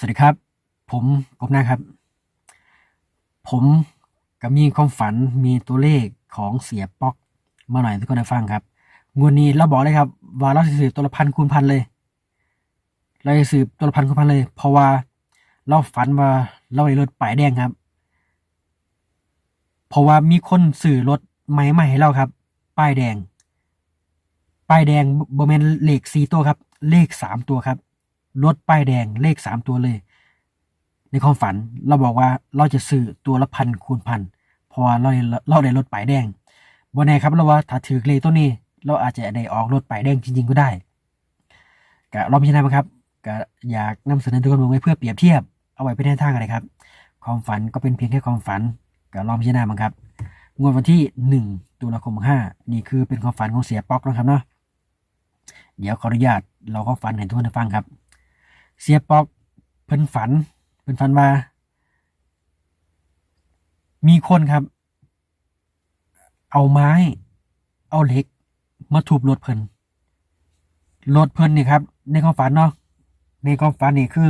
สวัสดีครับ ผมกบนะครับ ผมก็มีความฝันมีตัวเลขของเสียป๊อก มาหน่อยทุกคนได้ฟังครับงวดนี้เราบอกเลยครับ ว่าเราจะสืบตัวละพันคูณพันเลย เราจะสืบตัวละพันคูณพันเลย เพราะว่าเราฝันว่าเราได้รถป้ายแดงครับ เพราะว่ามีคนสื่อรถใหม่มาให้เราครับ ป้ายแดง ป้ายแดงบแมนเลขสี่ตัวครับ เลขสามตัวครับ รถป้ายแดงเลขสามตัวเลย ในความฝันเราบอกว่าเราจะซื้อตัวละพันคูณพันเพราะว่าเราได้เราได้รถป้ายแดงบนแน่ครับเราว่าถ้าถือเลขตัวนี้ เราอาจจะได้ออกรถป้ายแดงจริง ๆ ก็ได้ก็ลองพิจารณาไหมครับก็อยากนำเสนอทุกคนไว้เพื่อเปรียบเทียบเอาไว้เป็นแนวทางอะไรครับ ความฝันก็เป็นเพียงแค่ความฝันก็ลองพิจารณาบ้างครับงวดวันที่หนึ่งตุลาคมห้านี่คือเป็นความฝันของเสียป๊อกนะครับเนาะเดี๋ยวขออนุญาตเราก็ฝันให้ทุกคนได้ฟังครับ เสียปอกเพิ่นฝันเพิ่นฝันว่า มีคนครับ เอาไม้ เอาเหล็ก มาทุบรถเพิ่นรถเพิ่นนี่ครับ ในความฝันเนาะในความฝันนี่คือ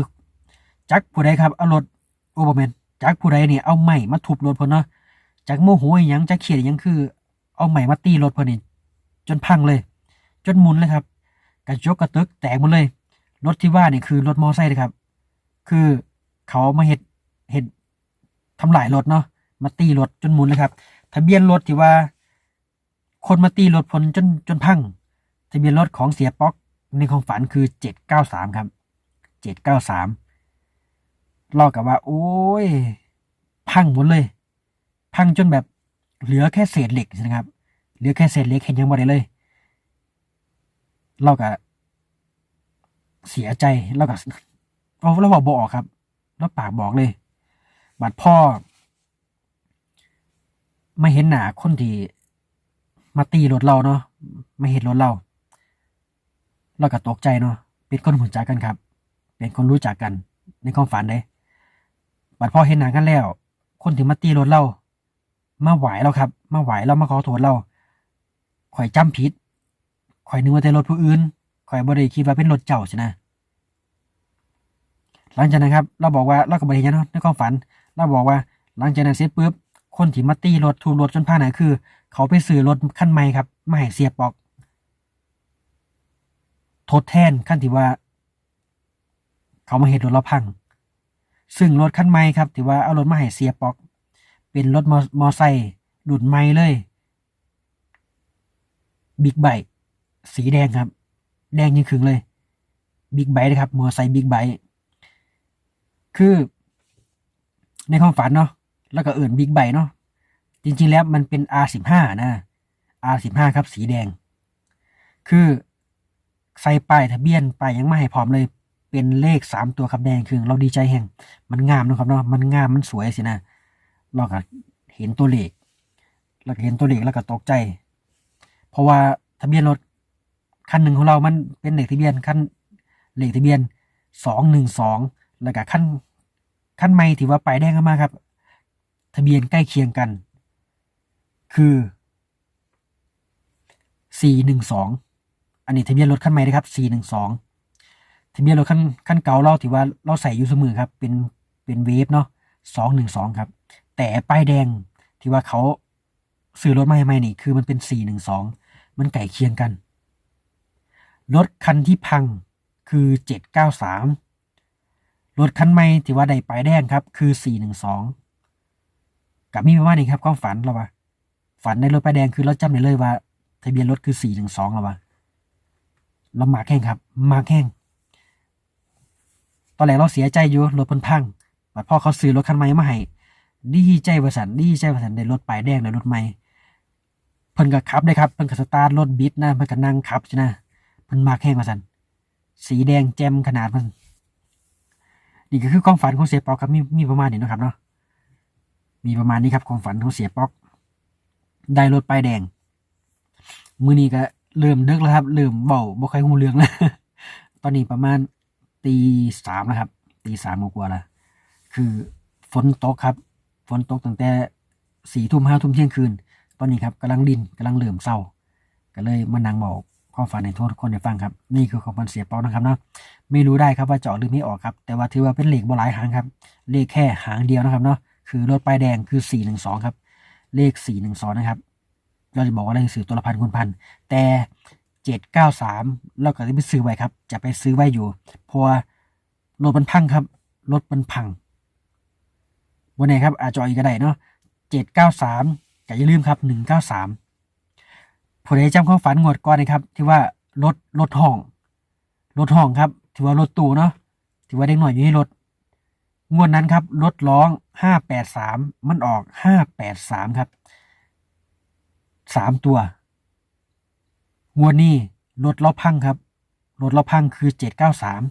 จักผู้ใดครับเอารถโอ้บ่แมนจักผู้ใดนี่เอาไม้มาทุบรถเพิ่นเนาะจักโมโหยังจักเขียดยังคือ เอาไม้มาตีรถเพิ่นนี่จนพังเลย จนหมุนเลยครับกระจกกระตึกแตกหมดเลย รถที่ว่าเนี่ยคือรถมอไซค์นะครับ คือเขามาเห็ดเห็ดทำลายรถเนาะมาตีรถจนหมุนเลยครับ ทะเบียนรถที่ว่า คนมาตีรถพลจนจนพัง ทะเบียนรถของเสียป๊อกในของฝันคือเจ็ดเก้าสามครับเจ็ดเก้าสามเล่ากับว่า โอ้ย พังหมดเลย พังจนแบบเหลือแค่เศษเหล็กนะครับ เหลือแค่เศษเหล็กเห็นยังไม่ได้เลยเล่ากับ เสียใจแล้วก็เราเราบอกบอกครับ แล้วปากบอกเลย บัดพ่อ ไม่เห็นหนาคนที่มาตีรถเราเนาะไม่เห็นรถเราเราก็ตกใจเนาะเป็นคนรู้จักกันครับ เป็นคนรู้จักกัน ในความฝันเลยบัดพ่อเห็นหนากันแล้ว คนที่มาตีรถเรามาไหวเราครับ มาไหวเรามาขอโทษเราข่อยจำผิดข่อยนึกว่าแต่รถผู้อื่นข่อยบ่ได้คิดว่าเป็นรถเจ้าใช่นะ หลังจากนั้นครับเราบอกว่าเราก็บ่ได้เห็นเนาะในความฝัน เราบอกว่าหลังจากนั้นเสร็จปุ๊บคนที่มาตีรถถูกรถจนพังน่ะคือ เขาไปซื้อรถคันใหม่ครับมาให้เสียปอก ทดแทนขั้นที่ว่า เขามาเห็นรถเราพัง ซึ่งรถคันใหม่ครับที่ว่าเอารถมาให้เสียปอก เป็นรถมอมอไซค์รุ่นใหม่เลยบิ๊กไบค์สีแดงครับ แดงยิ่งขึงเลยบิ๊กไบค์นะครับมอไซค์บิ๊กไบค์ คือ ในความฝันเนาะแล้วก็เอื่นบิ๊กไบเนาะจริงๆแล้วมันเป็น R15 นะ R15 ครับสีแดง คือใส่ป้ายทะเบียนป้ายยังไม่ให้พร้อมเลย เป็นเลขสามตัวครับแดงคือเราดีใจแห่ง มันงามเนะครับเนาะมันงามมันสวยสินะเราก็เห็นตัวเลขแล้วก็เห็นตัวเลขแล้วก็ตกใจ เพราะว่าทะเบียนรถคันหนึ่งของเรามันเป็นเลขทะเบียนคันเลขทะเบียนสองหนึ่งสอง แล้วก็ขั้นขั้นไม่ที่ว่าไปายแดงเข้ามาครับ ทะเบียนใกล้เคียงกัน คือสี่หนึ่งสองอันนี้ทะเบียนรถขั้นใหม่นะครับสี่หนึ่งสองทะเบียนรถขั้นขั้นเก่าเราถือว่าเราใส่อยู่เสมอครับ เป็นเป็นเวฟเนาะสองหนึ่งสองครับ แต่ป้ายแดงที่ว่าเขาซื้อรถมาใหม่ๆนี่ คือมันเป็นสี่หนึ่งสองมันไก่เคียงกัน รถคันที่พังคือเจ็ดเก้าสาม รถคันใหม่ที่ว่าได้ป้ายแดงครับ คือสี่หนึ่งสองกับมีประมาณนี้ครับความฝันเราว่าฝันในรถป้ายแดงคือเราจำได้เลยว่า ทะเบียนรถคือสี่หนึ่งสองเราว่าเรามาแข่งครับ มาแข่งตอนแรกเราเสียใจอยู่รถพิ่นพังแต่พ่อเขาซื้อรถคันใหม่มาให้ดีใจว่าสันดีใจว่าสันได้รถป้ายแดงได้รถใหม่เพิ่นก็ขับได้ครับเพิ่นก็สตาร์ทรถบิดนะเพิ่นก็นั่งขับใช่นะเพิ่นมาแข่งว่าสันสีแดงแจ่มขนาดมัน นี่ก็คือความฝันของเสียปอกครับมีมีประมาณนี้นะครับเนาะมีประมาณนี้ครับความฝันของเสียปอก ได้รถป้ายแดง มือนี้ก็เริ่มดึกแล้วครับเริ่มเบาบ่ค่อยหูเรื่องแล้วตอนนี้ประมาณตีสามแล้วครับตีสามกว่าแล้วคือฝนตกครับฝนตกตั้งแต่สี่ทุ่มห้าทุ่มเที่ยงคืน ตอนนี้ครับกำลังดินกำลังเริ่มเศร้า ก็เลยมานั่งบอก คความฝันในทุกคนได้ฟังครับ นี่คือความฝันเสียเปานะครับเนาะไม่รู้ได้ครับว่าเจาะหรือไม่ออกครับ แต่ว่าถือว่าเป็นเลขบหลายหางครับ เลขแค่หางเดียวนะครับเนาะคือรถป้ายแดงคือ 412 ครับ เลข 412 นะครับ เราจะบอกว่าเลขสื่อตัวละพันคูณพันแต่ 793 เราก็จะไปซื้อไว้ครับ จะไปซื้อไว้อยู่เพราะรถมันพังครับ รถมันพังวันไหนครับอาจจะอีกก็ได้เนาะ793ก็อย่าลืมครับ 193 ผู้ใดจำความฝันงวดก่อนนะครับ ที่ว่ารถรถห้องรถห้องครับที่ว่ารถตู้เนาะที่ว่าเด็กหน่อยอยู่ในรถงวดนั้นครับรถร้องห้าแปดสามมันออกห้าแปดสามครับสามตัวงวดนี้รถเราพังครับรถเราพังคือเจ็ดเก้าสาม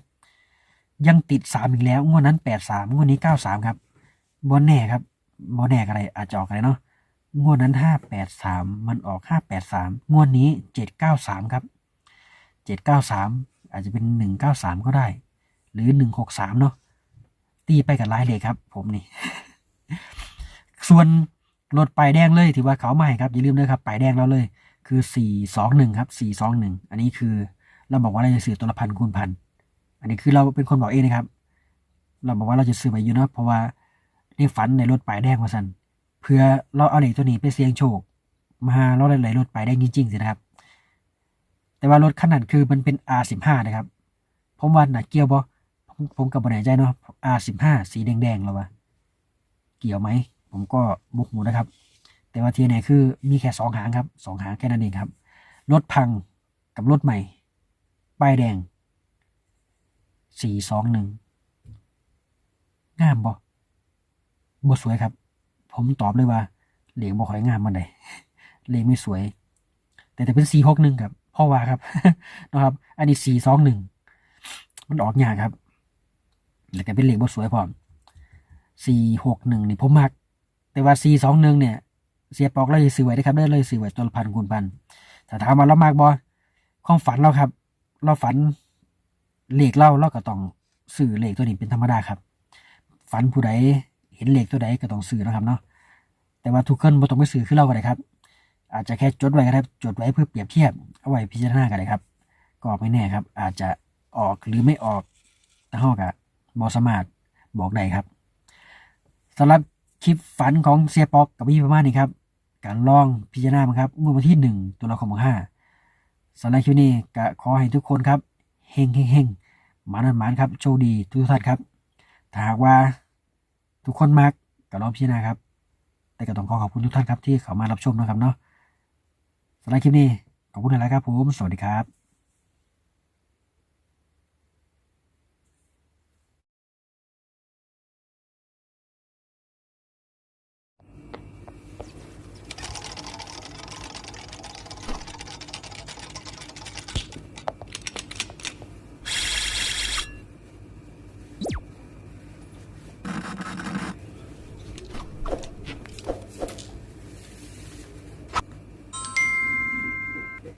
ยังติดสามอีกแล้วงวดนั้นแปดสามงวดนี้เก้าสามครับบอแน่ครับบอแน่อะไรอาจจะออกอะไรเนาะ งวดนั้นห้าแปดสามมันออกห้าแปดสามงวดนี้เจ็ดเก้าสามครับเจ็ดเก้าสามอาจจะเป็นหนึ่งเก้าสามก็ได้ หรือหนึ่งหกสามเนาะตีไปกับลายเลยครับ ผมนี่ ส่วนรถป้ายแดงเลยถือว่าเขาใหม่ครับอย่าลืมด้วยครับป้ายแดงเราเลย คือสี่สองหนึ่งครับสี่สองหนึ่งอันนี้คือเราบอกว่าเราจะซื้อตัวละพันคูณพันอันนี้คือเราเป็นคนบอกเองนะครับ เราบอกว่าเราจะซื้อไปอยู่นะเพราะว่าในฝันในรถป้ายแดงมาสัน เพื่อเราเอาเหล็กตัวนี้ไปเสี่ยงโชคมาเราไหลรถไป้ายแดงจริงๆสินะครับ แต่ว่ารถขนาดคือมันเป็น R15 นะครับ ผมว่าน่ะเกี่ยวบ่ผมผมกับบแน่ใจเนาะ R15 สีแดงๆแล้ววะเกี่ยวไหม ผมก็บุกหมูนะครับ แต่ว่าทีไหนคือมีแค่สองหางครับสองหางแค่นั้นเองครับ รถพังกับรถใหม่ ป้ายแดงสี่สองหนึ่งงามบ่บ่สวยครับ ผมตอบเลยว่าเหลียงบ่ค่อยงามมันใดเหลียงไม่สวย แต่แต่เป็นสี่หกหนึ่งครับพ่อว่าครับนะครับ อันนี้สี่สองหนึ่งมันออกยากครับแล้วก็เป็นเหล็กบ่สวยพร้อมสี่หกหนึ่งนี่ผมมัก แต่ว่าสี่สองหนึ่งเนี่ย เสียปอกเลยซื้อไว้นะครับได้เลยซื้อไว้ตัวพันคูณพันแต่ถามว่าเรามากบ่ความฝันเราครับ เราฝันเหล็กเราเราก็ต้องซื้อเหล็กตัวนี้เป็นธรรมดาครับ ฝันผู้ใดเห็นเหล็กตัวใดก็ต้องซื้อนะครับเนาะ แต่ว่าทุกคนบ่ต้องไปซื้อขึ้นเราก็ได้ครับ อาจจะแค่จดไว้ก็ได้จดไว้เพื่อเปรียบเทียบเอาไว้พิจารณากันเลยครับ ก็ไม่แน่ครับ อาจจะออกหรือไม่ออกแต่ห้อกะบอสมารถบอกได้ครับสำหรับคลิปฝันของเซียปอกกับพี่ประมาณนี้ครับ การลองพิจารณาครับงวดวันที่หนึ่งตุลาคมห้าสำหรับคลิปนี้ก็ขอให้ทุกคนครับเฮงเฮงเฮงหมานันหมานครับ โชคดีทุกท่านครับ ถ้าหากว่าทุกคนมักก็ลองพิจารณาครับ แต่ก็ต้องขอขอบคุณทุกท่านครับที่เข้ามารับชมนะครับเนาะสำหรับคลิปนี้ขอบคุณหลายครับผม สวัสดีครับ